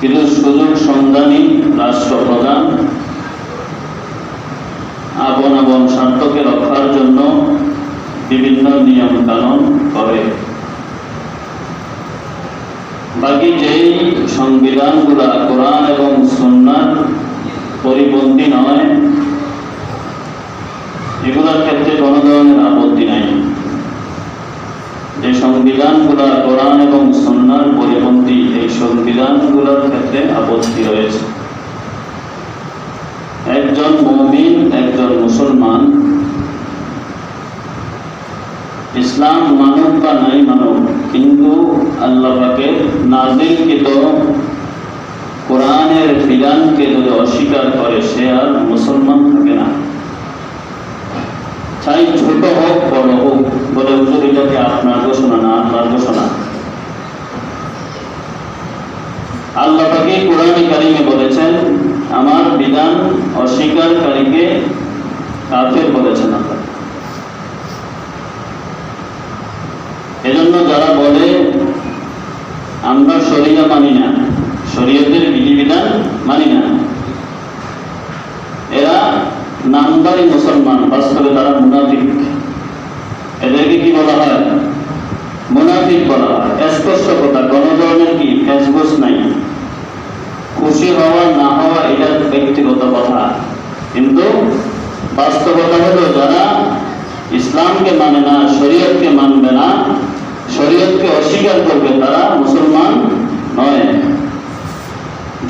কিছু সুযোগ সন্ধানী, রাষ্ট্রপ্রধান আপন আপন স্বার্থকে রক্ষার জন্য বিভিন্ন নিয়ম কানুন করে। বাকি যেই সংবিধানগুলা কোরআন এবং সুন্নার পরিপন্থী নয়, এগুলোর ক্ষেত্রে কোনো ধরনের আপত্তি নাই। যে সংবিধানগুলা কোরআন এবং সন্ন্যার এই সংবিধানগুলোর ক্ষেত্রে আপত্তি রয়েছে। একজন মমিন, একজন মুসলমান, ইসলাম মানুক বা নাই মানুক কিন্তু আল্লাহকে নাজিলকৃত কোরআনের বিধানকে যদি অস্বীকার করে, সে আর মুসলমান থাকে না। ছোট হোক, বড় হোক, বলে হুজুর আপনার ঘোষণা না, আপনার ঘোষণা। আল্লাহ পাকে কোরআনে কারিমে বলেছেন, আমার বিধান অস্বীকারীকে কাফের বলেছেন আল্লাহ। এজন্য যারা বলে, আমরা শরিয়া মানি না, শরীয়তের বিধিবিধান মানি না, এরা নামদারি মুসলমান, বাস্তবে তারা মুনাফিক। এদেরকে কি বলা হয়? মুনাফিক বলা হয়। স্পষ্ট কথা, কোনো ধরনের কি? ফেসবুস নাই। খুশি হওয়া, না হওয়া, এটা ব্যক্তিগত কথা। কিন্তু বাস্তবতা হলো, যারা ইসলামকে মানে না, শরীয়তকে মানবে না, শরীয়তকে অস্বীকার করবে, তারা মুসলমান নয়।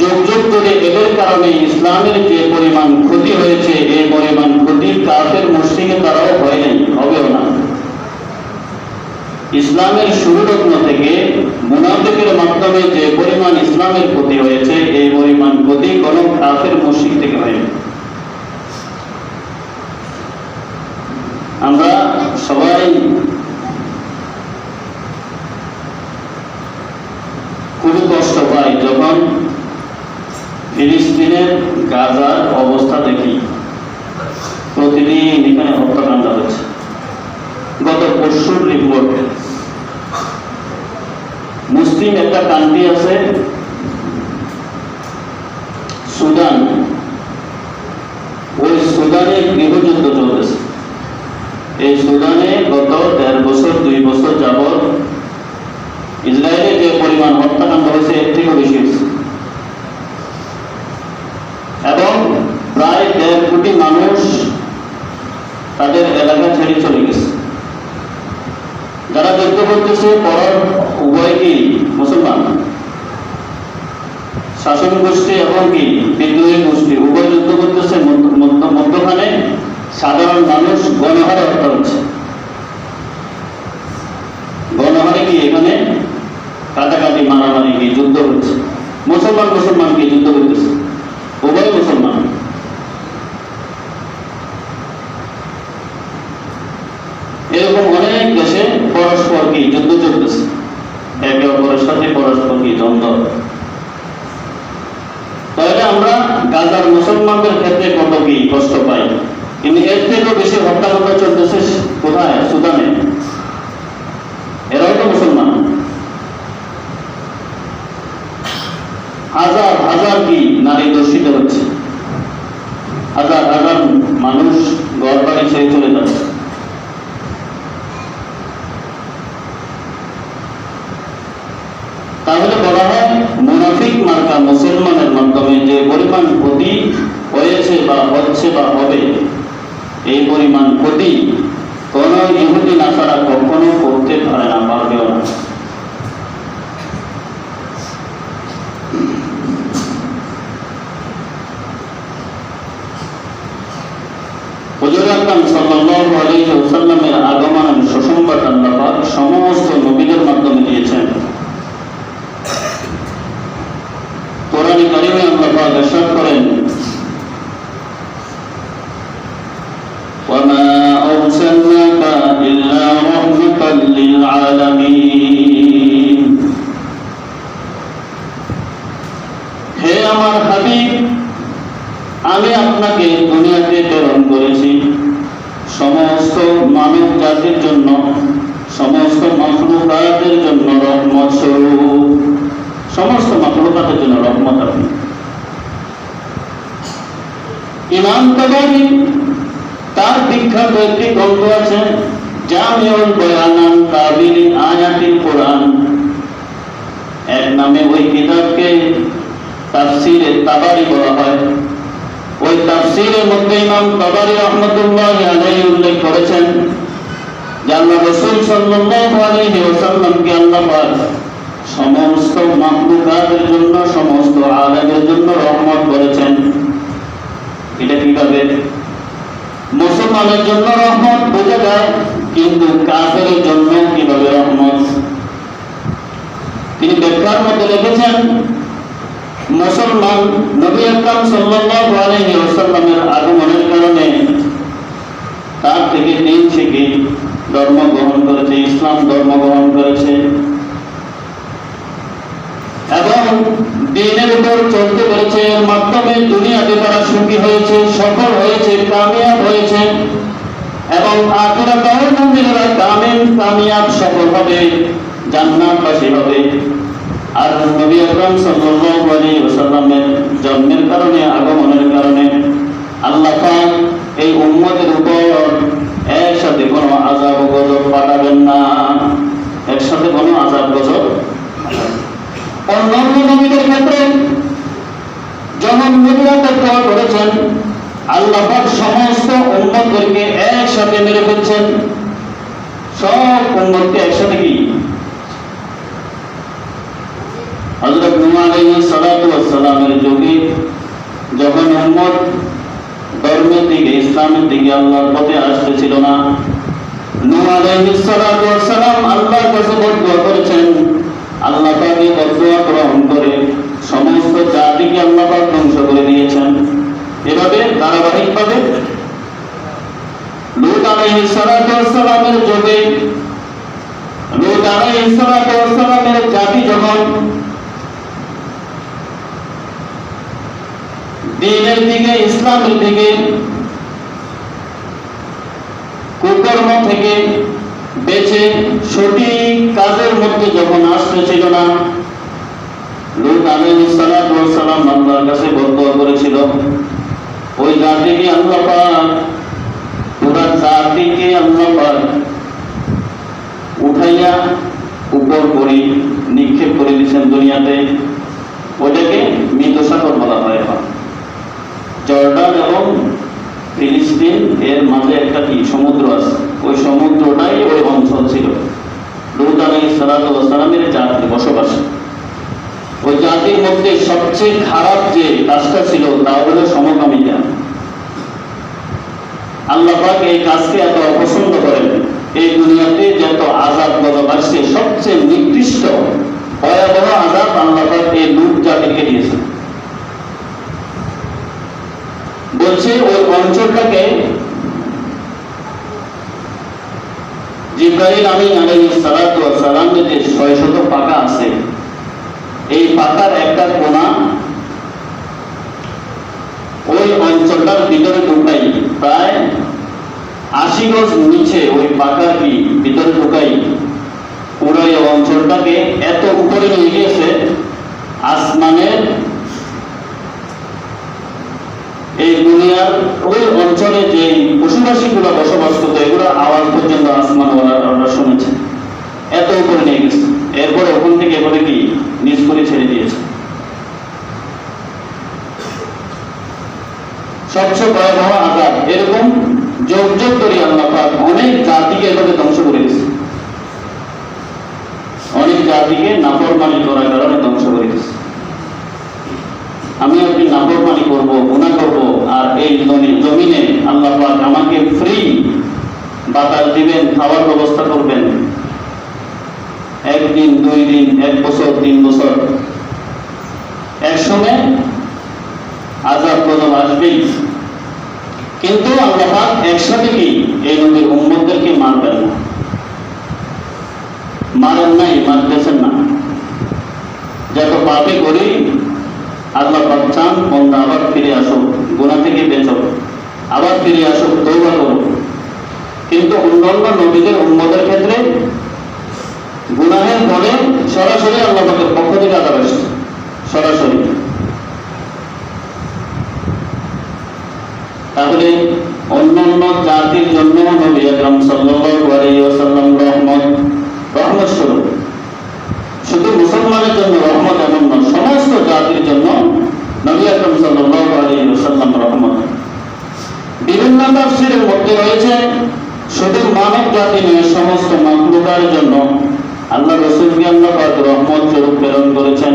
যুগ যুগ ধরে এদের কারণে ইসলামের যে পরিমাণ ক্ষতি হয়েছে এই পরিমাণ ক্ষতি কাফের মুসলিমে তারাও হয় নাই, হবেও না। ইসলামের শুরু থেকে মুনাফিকের মাধ্যমে যে পরিমাণ ইসলামের ক্ষতি হয়েছে এই প্রতি কোনো কাফের মসজিদ থেকে হয়নি আমরা সবাই খুবই কষ্ট পাই যখন ফিলিস্তিনের গাজার অবস্থা দেখি প্রতিদিন এখানে হত্যাকাণ্ড হচ্ছে গত পরশুর রিপোর্ট মুসলিম একটা কান্ট্রি আছে সুদান ওই সুদানে গৃহযুদ্ধ চলতেছে এই সুদানে গত দেড় বছর দুই বছর যাবৎ ইসরায়েলে যে পরিমাণ হত্যাকাণ্ড হয়েছে এর থেকেও বেশি হয়েছে এবং প্রায় দেড় কোটি মানুষ তাদের এলাকা ছেড়ে চলে গেছে যারা যুদ্ধ করতেছে পর উভয় কি মুসলমান শাসন গোষ্ঠী এবং কি? বিদ্রোহী গোষ্ঠী। উভয় যুদ্ধ করতেছে মধ্য- মধ্য- মধ্যখানে সাধারণ মানুষ গণহারে কি এখানে কাটাকাটি মারামারি কি যুদ্ধ হচ্ছে মুসলমান মুসলমান কি যুদ্ধ করতেছে উভয় মুসলমান এরকম অনেক দেশে পরস্পর কি যুদ্ধ চলতেছে একে অপরের সাথে পরস্পর কি দ্বন্দ্ব তাহলে আমরা গাজার মুসলমানদের ক্ষেত্রে কত কি কষ্ট পাই কিন্তু এর থেকেও বেশি হত্যাকাণ্ড চলতেছে কোথায়? সুদানে এরাও তো মুসলমান হাজার হাজার কি নারী দর্শিত হচ্ছে হাজার হাজার মানুষ ঘর বাড়ি ছেড়ে চলে যাচ্ছে তাহলে বলা হয় মুনাফিক মার্কা মুসলমানের মাধ্যমে যে পরিমাণ ক্ষতি হয়েছে বা হচ্ছে বা হবে, এই পরিমাণ ক্ষতি কোন ইহুদি নাসারা কখনো করতে পারে না পারবেও না। একটি আছে? জামিউল বয়ানান তাবিলি আয়াতিল কোরআন। এক নামে ওই কিতাবকে তাফসিরে তাবারি বলা হয়। ওই তাফসিরের মধ্যে ইমাম তাবারি রহমতুল্লাহ আলাইহি উল্লেখ করেছেন, যে আল্লাহ সাল্লাল্লাহু আলাইহি ওয়াসাল্লামকে আল্লাহ পাক সমস্ত মাখলুকাতের জন্য, সমস্ত আলামের জন্য রহমত করেছেন। এটা কীভাবে? মুসলমানের জন্য রহমত বোঝা যায়, কিন্তু কাফের জন্য কীভাবে রহমত? তিনি ব্যাখ্যার মধ্যে লিখেছেন মুসলমান নবী আকরাম সাল্লাল্লাহু আলাইহি ওয়াসাল্লামের আগমনের কারণে তার থেকে দিন শিখে ধর্ম গ্রহণ করেছে, ইসলাম ধর্ম গ্রহণ করেছে। এবং দিনের উপর চলতে পেরেছে, এর মাধ্যমে দুনিয়াতে তারা সুখী হয়েছে, সফল হয়েছে, কামিয়াব হয়েছে এবং আখিরাতেও মুমিনেরা কামিল কামিয়াব সফল হবে জান্নাতবাসী হবে আর নবী আকরাম সাল্লাল্লাহু আলাইহি ওয়াসাল্লামের জন্মের কারণে, আগমনের কারণে আল্লাহ পাক এই উম্মতের উপর একসাথে কোনো আযাব গজব পাঠাবেন না। একসাথে কোনো আযাব, গজব অন্যান্য নবীদের ক্ষেত্রে যখন নবীরা তৎপর করেছেন, আল্লাহ পাক সমস্ত উম্মতদেরকে একসাথে মেরে ফেলছেন। সব উম্মতকে একসাথে কি? হযরত নূহ আলাইহিস সালাতু ওয়াস সালামের যুগে যখন উম্মত ধর্মের দিকে, ইসলামের দিকে আল্লাহর পথে আসতেছিল না নূহ আলাইহিস সালাতু ওয়াস সালাম আল্লাহর কাছে বদদুয়া করেছেন। আল্লাহ পাক এই গ্রহণ করে সমস্ত জাতিকে আল্লাহ পাক ধ্বংস করে দিয়েছেন। এভাবে ধারাবাহিকভাবে আলাইহিস সালাতু জাতি যখন দিনের দিকে, ইসলামের দিকে, কুকর্ম থেকে বেঁচে সঠিক কাজের মধ্যে যখন আসতেছিল না লুত আলাইহিস সালাতু ওয়াস সালাম আল্লাহর কাছে বদদুয়া করেছিল। ওই জাতিকে আল্লাহ জাতিকে আল্লাহ পাক উঠাইয়া উপর করে, নিক্ষেপ করে দিয়েছেন দুনিয়াতে। ওটাকে মৃত সাগর বলা হয় এখন। জর্ডান এবং ফিলিস্তিন, এর মাঝে একটা কি? সমুদ্র আছে। ওই সমুদ্রটাই ওই অঞ্চল ছিল। লুত আলাইহিস সালাতু ওয়াস সালামের জাতি বসবাস। ওই জাতির মধ্যে সবচেয়ে খারাপ যে কাজটা ছিল, তা হলো সমকামিতা। আল্লাহ এই কাজকে এত অপছন্দ করেন। এই দুনিয়াতে যত আজাদ আসছে সবচেয়ে ভয়াবহ আজাদ আল্লাহ এই লুট জাতিকে দিয়েছেন। বলছে, ওই অঞ্চলটাকে ওয়াস সালাম যে পাকা আছে, এই পাকার একটা কোণা ওই অঞ্চলটার ভিতরে ঢুকাই প্রায় আশি গজ নিচে ওই পাকার কি ভিতরে ঢুকাই এই অঞ্চলটাকে এত উপরে নিয়ে গিয়েছে, আসমানের এই দুনিয়ার ওই অঞ্চলে যে বসবাস করতো, এগুলো আওয়াজ পর্যন্ত আসমান ওরা শুনেছে। এত উপরে নিয়ে গেছে। এরপরে ওখান থেকে এবারে কি নিজ করে ছেড়ে দিয়েছে। সবচেয়ে ভয়াবহ আঘাত এরকম যোগ যোগ করে আল্লাহ পাক। অনেক জাতিকে এভাবে ধ্বংস করে দিয়েছে। অনেক জাতিকে নাফরমানি করার কারণে ধ্বংস করে দিয়েছে। আমি আপনি নাফরমানি করব, গুনাহ করব, আর এই জমি- জমিনে আল্লাহ পাক আমাকে ফ্রি বাতাস দিবেন, খাওয়ার ব্যবস্থা করবেন। একদিন, দুই দিন, এক বছর, তিন বছর। এক সময় আজাব কদম আসবেই। কিন্তু আল্লাহ পাক একসাথে কি এই নবীর উম্মতদেরকে মারবেন না। মারেন নাই মারতেছেন না। যত পাপে করি, আল্লাহ পাক চান আবার ফিরে আসো গুণা থেকে বেঁচো আবার ফিরে আসো তৌবা করো কিন্তু অন্যান্য নবীদের উম্মতের ক্ষেত্রে গুনাহের ফলে সরাসরি আল্লাহ পাকের পক্ষ থেকে আসছে সরাসরি। তাহলে অন্যান্য জাতির জন্য নবী আকরাম সাল্লাল্লাহু আলাইহি ওয়াসাল্লাম রহমত রহমত স্বরূপ। শুধু মুসলমানের জন্য রহমত এমন নয়, সমস্ত জাতির জন্য নবী আকরাম সাল্লাল্লাহু আলাইহি ওয়াসাল্লাম রহমত। বিভিন্ন তাফসীরের মধ্যে রয়েছে, শুধু মানব জাতি নয়, সমস্ত মাখলুকার জন্য। আল্লাহ রসুলকে আল্লাহ রহমত স্বরূপ প্রেরণ করেছেন।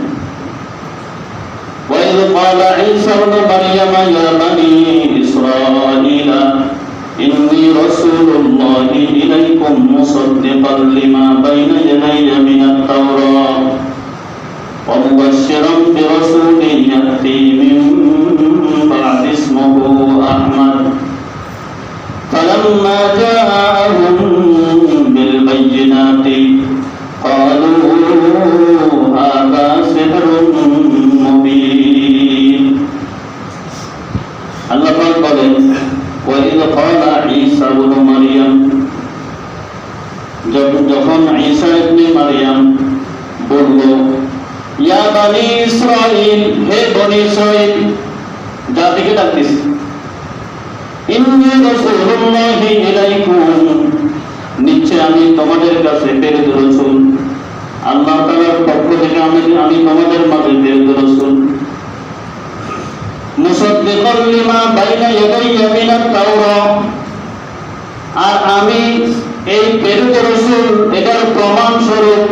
وإذ قال عيسى ابن مريم يا بني إسرائيل إني رسول الله إليكم مصدقا لما بين يدي من التوراة ومبشرا برسول يأتي من بعد اسمه أحمد فلما جاءهم আমি এই প্রেরিত রাসূল, এটার প্রমাণ স্বরূপ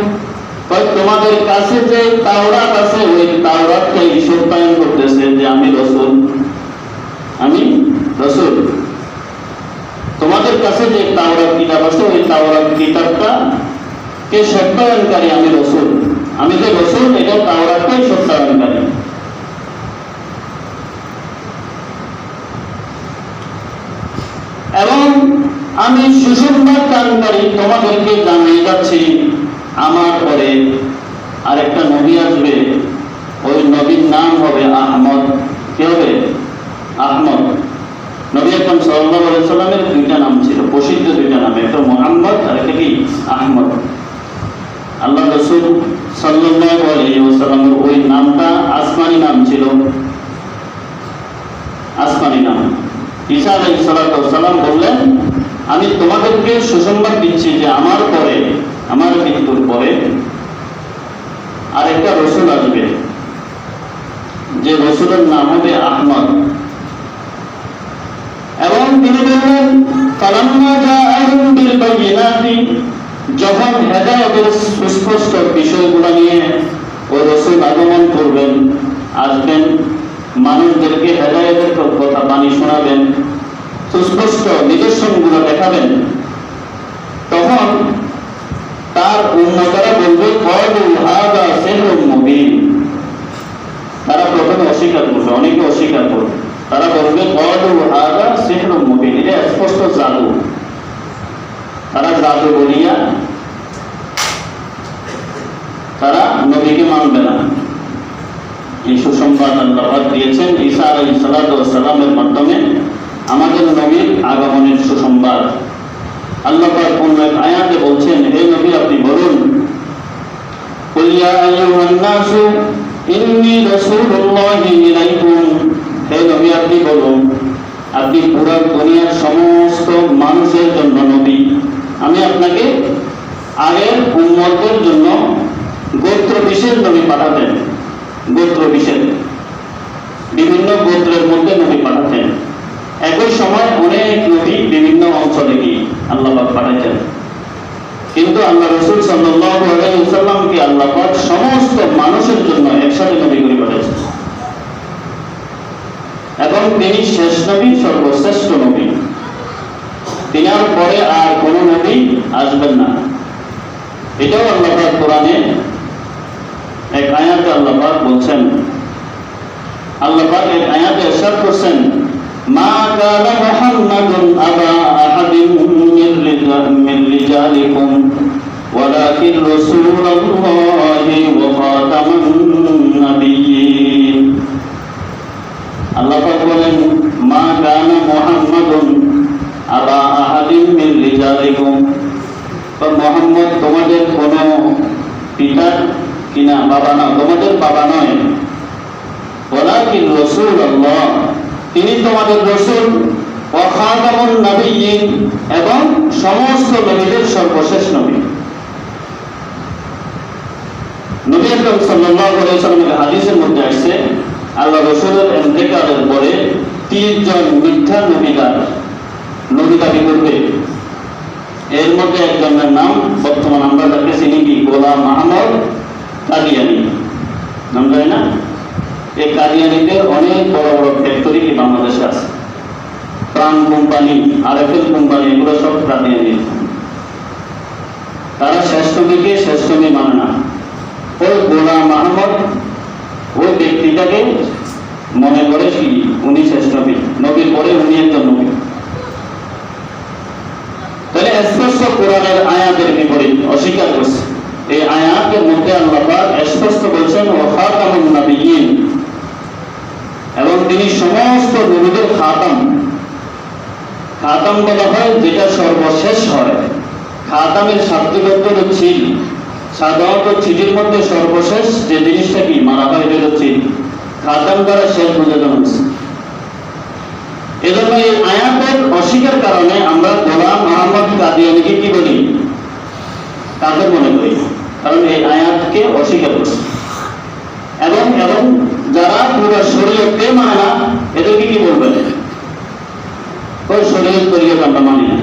তোমাদের কাছে যে তাওরাত আছে, ওই তাওরাতকে সত্যায়ন করতেছে যে আমি রাসূল। আমি রাসূল। তোমাদের কাছে যে তাওরাত কিতাব আছে, ওই তাওরাত কিতাবটা কে সত্যায়নকারী? আমি রসুল। আমি যে রসুল, এটা তাওরাতটাই সত্যায়নকারী এবং আমি সুসংবাদ দানকারী তোমাদেরকে জানিয়ে যাচ্ছি, আমার পরে আরেকটা নবী আসবে। ওই নবীর নাম হবে আহমদ। কি হবে? আহমদ। নবী আকরাম সাল্লাল্লাহু আলাইহি সাল্লামের দুইটা নাম ছিল, প্রসিদ্ধ দুইটা নাম। একটা মুহাম্মদ আর একটা কি? আহমদ। আল্লাহ রাসূল সাল্লাল্লাহু আলাইহি ওয়াসাল্লামের ওই নামটা আসমানি নাম ছিল। আসমানি নাম। ঈসা আলাইহিস ওয়াসাল্লাম বললেন আমি তোমাদেরকে সুসংবাদ দিচ্ছি যে আমার পরে, আমার মৃত্যুর পরে আরেকটা রসুল আসবে। যে রসুলের নাম হবে আহমদ। এবং তিনি বললেন যখন হেদায়েতের সুস্পষ্ট বিষয়গুলো নিয়ে ওই রসুল আগমন করবেন, আসবেন, মানুষদেরকে হেদায়তের কথা বাণী শোনাবেন সুস্পষ্ট নিদর্শনগুলো দেখাবেন। তখন তার উন্নতরা বলবে তারা প্রথমে অস্বীকার করবে অনেকে অস্বীকার করবে তারা বলবে হাদা সিহরুম মুবিন। এটা স্পষ্ট জাদু। তারা জাদু বলিয়া তারা নবীকে মানবে না। এই সুসংবাদ আল্লাহ দিয়েছেন, ঈসা ওয়াস সালামের মাধ্যমে। আমাদের নবীর আগমনের সুসংবাদ। আল্লাহ অন্য এক আয়াতে বলছেন, হে নবী, আপনি বলুন হে নবী, আপনি বলুন, আপনি পুরো দুনিয়ার সমস্ত মানুষের জন্য নবী। আমি আপনাকে আগের উন্মতের জন্য গোত্র বিশেষ নবী পাঠাতেন। গোত্র বিশেষ বিভিন্ন গোত্রের মধ্যে নবী পাঠাতেন। একই সময় অনেক নবী বিভিন্ন অঞ্চলে গিয়ে আল্লাহ পাক পাঠাইতেন কিন্তু আল্লাহ রসুল ওয়াসাল্লামকে আল্লাহ সমস্ত মানুষের জন্য একসাথে নবী করে পাঠিয়েছেন। এবং তিনি শেষ নবী, সর্বশ্রেষ্ঠ নবী। তিনার পরে আর কোন নবী আসবেন না। এটাও আল্লাহ কোরআনে এক আয়াতে আল্লাহ বলছেন। আল্লাহ এক আয়াতে ইরশাদ করছেন মা কানা মুহাম্মাদুন আবা আহাদিন মিন রিজা- মিন রিজালিকুম ولكن رسول الله وخاتم النبيين আল্লাহ পাক বলেন মা কানা মুহাম্মাদুন আবা আহাদিন মিন রিজালিকুম তো মোহাম্মদ তোমাদের কোনো পিতা কিনা বাবা না তোমাদের বাবা নয় ওলাকিন রসুল আল্লাহ তিনি তোমাদের রসুল ও খাতামুন নবীন এবং সমস্ত নবীদের সর্বশেষ নবী। নবী সাল্লাল্লাহু আলাইহি সাল্লামের হাদিসের মধ্যে আল্লাহ রসুলের ইন্তেকালের পরে তিন জন মিথ্যা নবীদার নবী দাবি করবে। এর মধ্যে একজনের নাম, বর্তমান আমরা তাকে চিনি কি, গোলাম মাহমদ কাদিয়ানি নাম না? এই কাদিয়ানিদের অনেক বড় বড় ফ্যাক্টরি কি বাংলাদেশে আছে? Pran company R F L company, এগুলো সব কাদিয়ানি তারা শ্রেষ্ঠ দিকে শ্রেষ্ঠ মানে না। ওই গোলাম মাহমদ ওই ব্যক্তিটাকে মনে করে কি উনি শ্রেষ্ঠ নবী নবীর পরে উনি একজন নবী। তাহলে স্পষ্ট কোরআনের আয়াতের বিপরীত অস্বীকার করছে। এই আয়াতের মধ্যে আল্লাহ স্পষ্ট বলছেন ও খাতামুন নবিয়্যিন। এবং তিনি সমস্ত নবীদের খাতাম। খাতাম বলা হয় যেটা সর্বশেষ হয়। খাতামের শাব্দিক হলো ছিল। সাধারণত চিঠির মধ্যে সর্বশেষ যে জিনিসটা কি মারা হয় এটা হলো ছিল খাতাম দ্বারা শেষ বোঝানো হচ্ছে। এজন্য এই আয়াতের অস্বীকার কারণে আমরা গোলাম মোহাম্মদ কাদিয়ানিকে কি বলি? তাদের মনে করি? কারণ এই আয়াতকে অস্বীকার করছে। এবং এবং যারা পুরো শরীয়তকে মানে না, এদেরকে কি বলবেন ওই শরীয়ত শরীয়ত আমরা মানি না।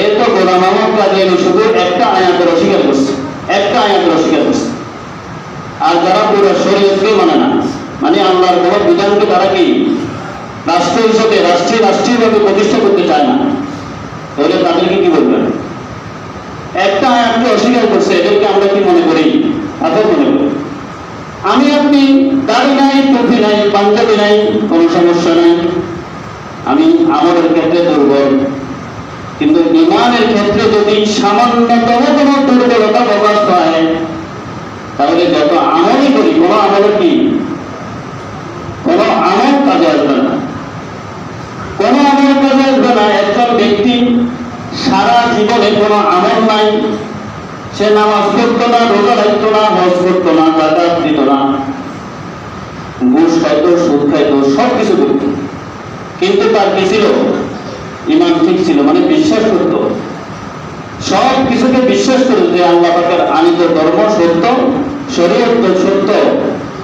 এই তো গোলাম মোহাম্মদ কাদিয়ানি শুধু একটা আয়াতের অস্বীকার করছে, একটা আয়াতের অস্বীকার করছে। আর যারা পুরো শরীয়তকে মানে না মানে আল্লাহর কোনো বিধানকে তারা কি রাষ্ট্র হিসেবে, রাষ্ট্রীয়, রাষ্ট্রীয়ভাবে প্রতিষ্ঠা করতে চায় না, তাহলে তাদেরকে কি বলবেন একটা আয়াতকে অস্বীকার করছে, এদেরকে আমরা কি মনে করি? তাদের মনে করি আমি, আপনি, দাড়ি নাই, টুপি নাই, পাঞ্জাবি নাই, কোনো সমস্যা নাই। আমি আমাদের ক্ষেত্রে দুর্বল। কিন্তু ইমানের ক্ষেত্রে যদি সামান্যতম কোনো দুর্বলতা প্রকাশ পায়, তাহলে যত আমলই করি, কোনো আমল কি? কোনো আমল কাজে আসবে না। কোনো আমল কাজে আসবে না একজন ব্যক্তি সারা জীবনে কোনো আমল নাই। সে নামাজ পড়তো না, রোজা রাখতো না, হজ করতো না জাকাত দিত না। ঘুষ খাইতো, সুদ খাইতো সব কিছু করত কিন্তু তার কি ছিল? ইমান ঠিক ছিল মানে বিশ্বাস করতো। সব কিছুকে বিশ্বাস করে যে আল্লাহ পাকের আনিত ধর্ম সত্য, শরীয়ত সত্য,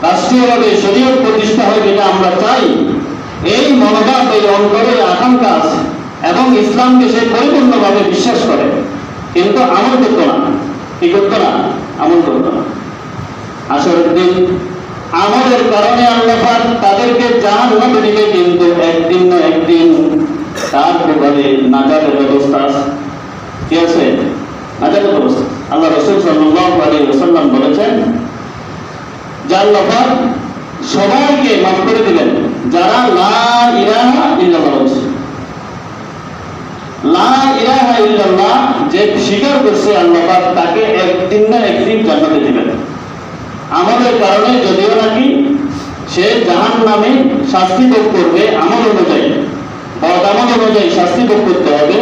রাষ্ট্রীয়ভাবে শরীয়ত প্রতিষ্ঠা হয় যেটা আমরা চাই, এই মনোভাব, এই অন্তরে আকাঙ্ক্ষা আছে। এবং ইসলামকে সে পরিপূর্ণভাবে বিশ্বাস করে। কিন্তু আমল করতো না। কি করতো না? আমল করতো না। আসরের দিন আমলের কারণে আল্লাহ তাদেরকে জাহান নামে দিবে, কিন্তু একদিন না একদিন তার ব্যাপারে নাজাতের ব্যবস্থা কি আছে? নাজাতের ব্যবস্থা। আল্লাহ রসুল আলাইহি ওয়াসাল্লাম বলেছেন যে আল্লাহ সবাইকে মাফ করে দিলেন যারা লা ইলাহা ইল্লাল্লাহ বলছে লা দিবেন। শাস্তি ভোগ করবে আমল অনুযায়ী বদামল অনুযায়ী শাস্তি ভোগ করতে হবে,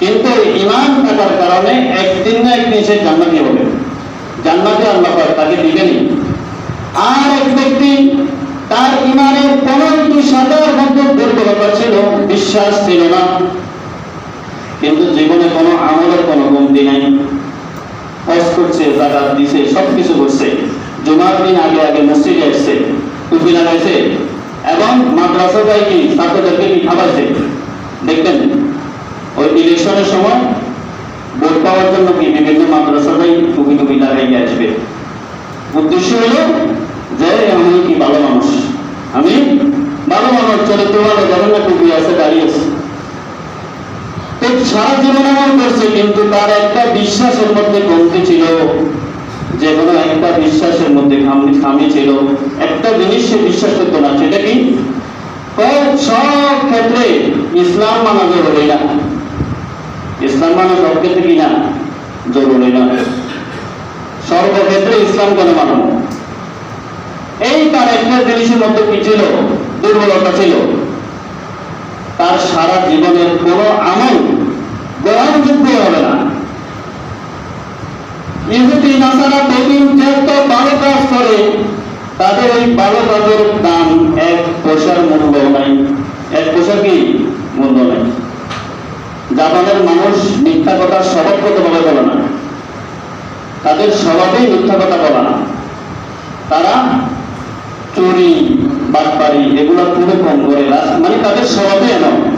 কিন্তু ইমান থাকার কারণে একদিন না একদিন সে জান্নাতি হবে। জান্নাতে আল্লাহ তাকে দিবেনই। আর এক ব্যক্তি তার ইমানের কোন একটি সাদার মধ্যে দুর্বলতা ছিল, বিশ্বাস ছিল না। জীবনে কোনো আমলের কোনো কমতি নাই। হজ করছে জাকাত দিছে সব কিছু করছে। জুমার দিন আগে আগে মসজিদে আসছে টুপি লাগাইছে এবং মাদ্রাসাটাই কি, ছাত্রদেরকে কি খাওয়াইছে? দেখবেন, ওই ইলেকশনের সময় ভোট পাওয়ার জন্য কি বিভিন্ন মাদ্রাসাটাই টুপি টুপি লাগাই আসবে। উদ্দেশ্য হলো যে আমি কি ভালো মানুষ? আমি ভালো মানুষ চরিত্র ভালো যেমন না টুপি আছে দাঁড়িয়ে আছে। সারা জীবন আমল করছে, কিন্তু তার একটা বিশ্বাসের মধ্যে কমতি ছিল যে কোনো একটা বিশ্বাসের মধ্যে খামি খামি ছিল। একটা জিনিস সে বিশ্বাস করতো না, সেটা কি? সব ক্ষেত্রে ইসলাম মানা জরুরি না। ইসলাম মানা সব ক্ষেত্রে কি না? জরুরি না। সর্বক্ষেত্রে ইসলাম কেন মানানো এই তার একটা জিনিসের মধ্যে কি ছিল? দুর্বলতা ছিল। তার সারা জীবনের কোনো আমল গ্রহণযোগ্য হবে না। ইহুদি নাসারা প্রতিদিন যত ভালো কাজ করে তাদের এই ভালো কাজের দাম এক পয়সার মূল্য নাই। এক পয়সা কি? মূল্য নাই। জাপানের মানুষ মিথ্যা কথা স্বভাবগতভাবে বলে না। তাদের স্বভাবেই মিথ্যা কথা বলা না। তারা চুরি, বাটপারি, এগুলো খুবই কম করে। মানে তাদের স্বভাবে এমন।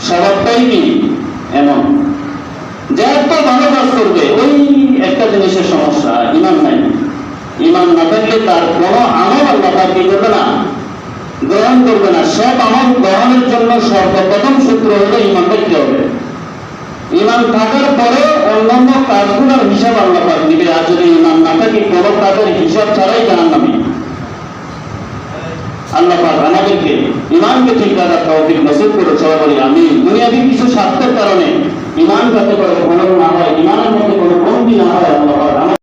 স্বভাবটাই কি? এমন। যে এত ভালো কাজ করবে, ওই একটা জিনিসের সমস্যা, ইমান নাই। ইমান না থাকলে তার কোনো আমল আল্লাহ তার কি করবে না? গ্রহণ করবে না। সব আমল গ্রহণের জন্য সর্বপ্রথম সূত্র হলো ইমান থাকতে হবে। ইমান থাকার পরে অন্যান্য কাজগুলোর হিসাব আল্লাহ পাক দিবে। আর যদি ইমান না থাকে, কোনো কাজের হিসাব ছাড়াই জানান নামি আল্লাহ আমাদেরকে ইমানকে ঠিক রাখার তৌফিক নসিব করে সবাই বলি আমি দুনিয়াবি কিছু স্বার্থের কারণে ইমান যাতে করে কোনো না হয় ইমানের মধ্যে কোনো কমতি না হয়, আল্লাহ